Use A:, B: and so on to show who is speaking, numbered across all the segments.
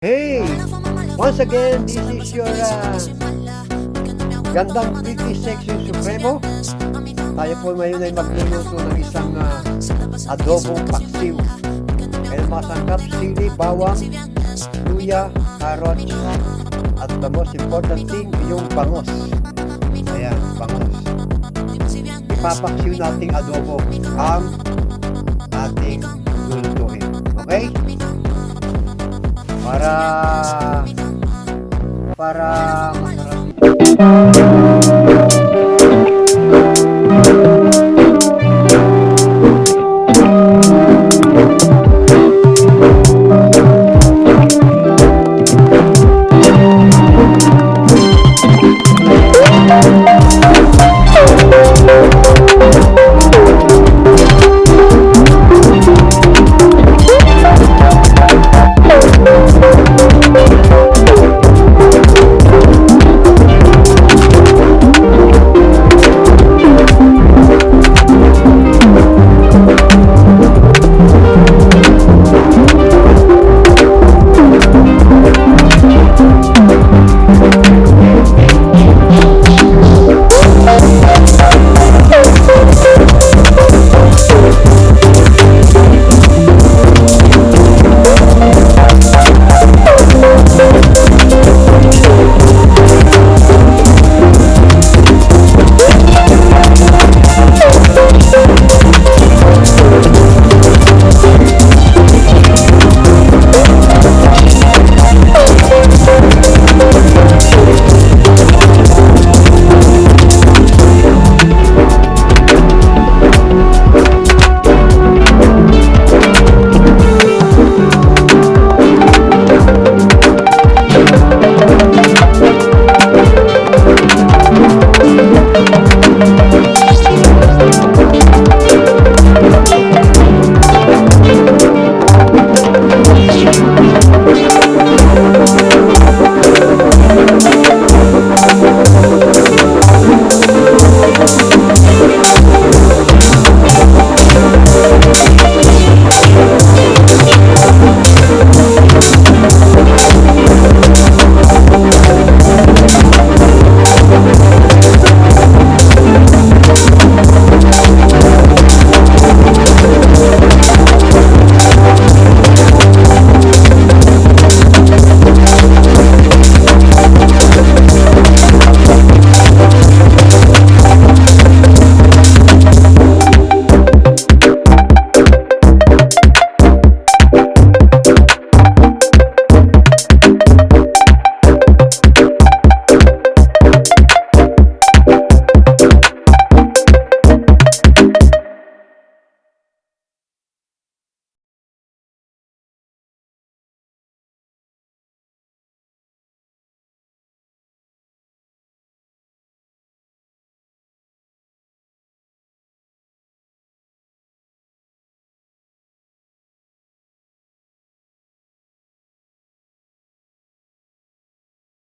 A: Hey! Once again, this is your uh, gandang pretty sexy supremo. Tayo po ngayon ay magluluto ng isang uh, adobong paksiw. May mga sangkap, sili, bawang, luya, carrots, at the most important thing, yung bangos. Ayan, bangos. Ipapaksiw nating adobo ang ating lulutuin. Okay? Para para masarap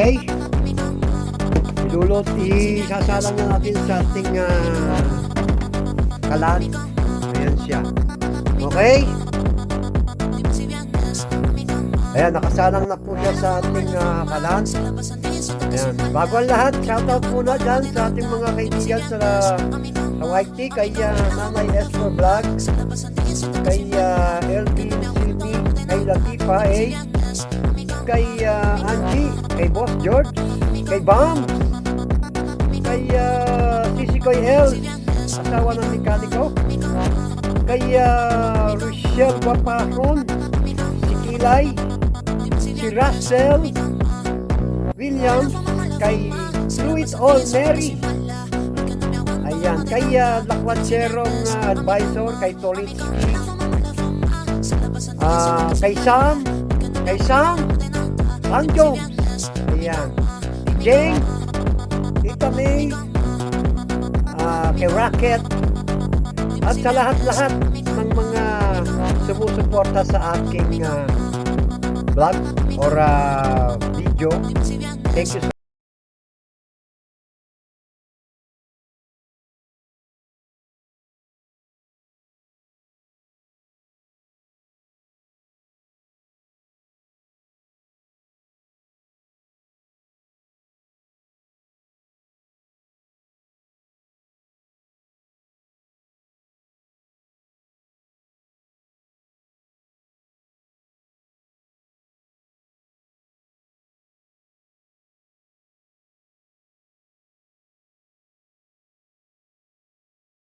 A: Okay? Ilulot, isasalang na natin sa ating ah, kalan. Ayan siya. Okay? Ayan, nakasalang na po siya sa ating ah, kalan. Ayan. Bago ang lahat, shoutout muna dyan sa ating mga kaibigan sa, sa YT, kay ah, Nanay Esther Vlog, kay uh, Elvin Silmi, kay Latifa A, kay ah, Angie, kay Boss George, kay Bam, kay uh, Sisi Koy El, asawa ng mekaniko, kay uh, Rochelle Guaparon, si Kilay, si Russell Williams, kay Fluid All Mary, ayan, kay uh, Lakwanserong uh, advisor, kay Tolitsky, ah kay Sam, kay Sam, Sam Jones, ayan, si Jane, Tita May, ah, kay Rocket, at sa lahat-lahat ng mga sumusuporta sa aking ah, vlog or ah, video. Thank you so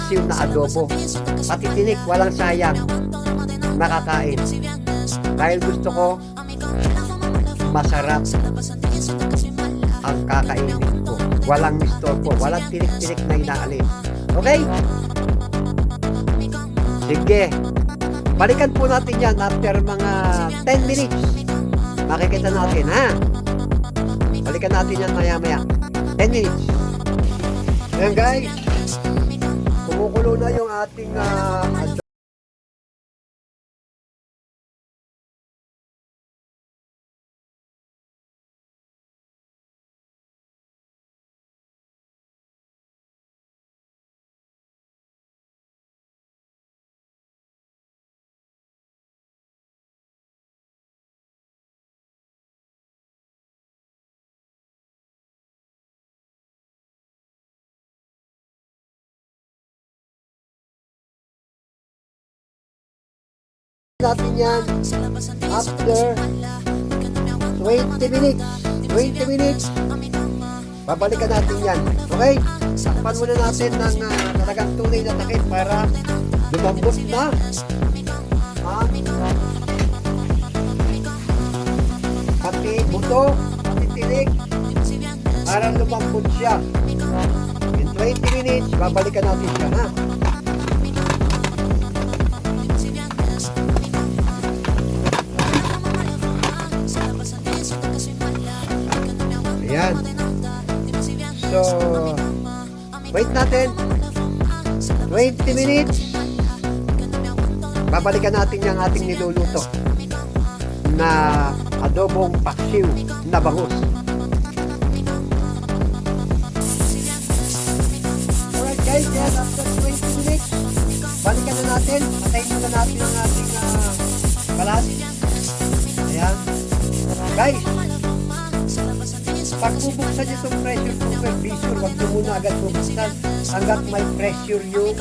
A: paksiw na adobo. Pati tinik, walang sayang. Makakain. Dahil gusto ko, masarap ang kakainin ko. Walang mistorpo, walang tinik-tinik na inaalis. Okay? Sige. Balikan po natin yan after mga 10 minutes. Makikita natin, ha? Balikan natin yan maya-maya. 10 minutes. Ayan guys. Kumukulo na yung ating ah, natin yan after 20 minutes. 20 minutes. Babalikan natin yan. Okay? Sakpan muna natin ng ah, talagang tunay na takip para lumambot na ang pati buto, pati tinig para lumambot siya. In 20 minutes, babalikan natin siya ha. So, wait natin. 20 minutes. Babalikan natin yung ating niluluto na adobong paksiw na bangus. Alright guys, yan after 20 minutes, balikan na natin. Patayin muna natin ang ating uh, kalat. Ayan. Guys, pag bubuksan niyo itong pressure cooker, be sure wag niyo muna agad bubuksan hanggat may pressure yung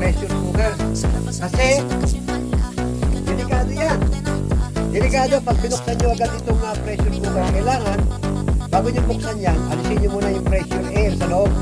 A: pressure cooker. Kasi, delikado yan. Delikado pag binuksan niyo agad itong uh, pressure cooker, kailangan, bago niyo buksan yan, alisin niyo muna yung pressure air sa loob.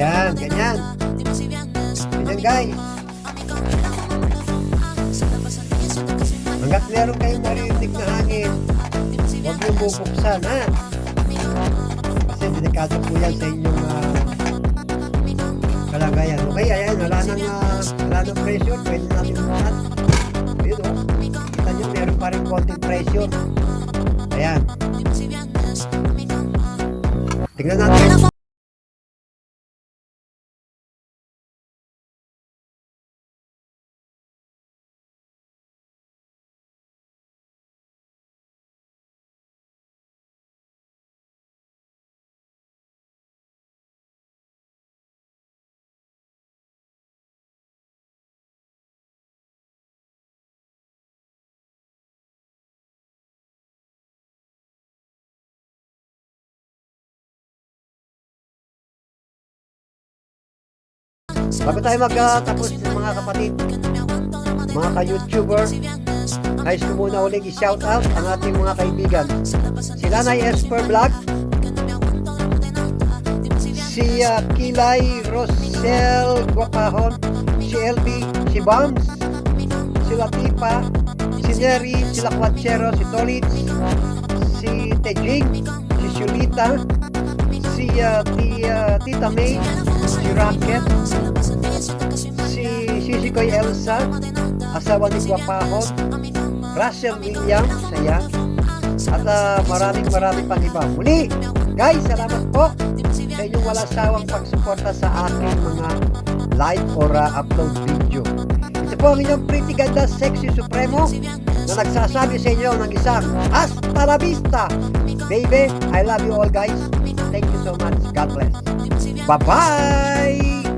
A: Ayan, ganyan. Ganyan guys. Hanggat meron kayong maririnig na hangin, huwag niyong bubuksan, ha? Kasi delikado po yan sa inyong ah, kalagayan. Okay, ayan, wala nang, ah, wala nang pressure, pwede natin buksan. Ayun, oh. Kita niyo, meron pa rin konting pressure. Ayan. Tingnan natin. Bago tayo magtapos mga kapatid, mga ka-YouTuber, nais ko muna uling i-shout out ang ating mga kaibigan. Sila na Esper Vlog, si uh, Kilay Rosel Guapahon, si LB, si Bombs, si Latipa, si Neri, si Lakwachero, si Tolitz, si Tejing, si Shulita, si uh, ti, uh, Tita May, si Rocket, si Sisikoy Elsa, asawa ni Guapahon, Russell Williams, ayan, at uh, maraming maraming pang iba. Muli, guys, salamat po sa inyong walang sawang pagsuporta sa aking mga live or uh, upload video. Ito po ang inyong pretty ganda, sexy supremo na nagsasabi sa inyo ng isang hasta la vista. Baby, I love you all guys. Thank you so much. God bless. Bye-bye!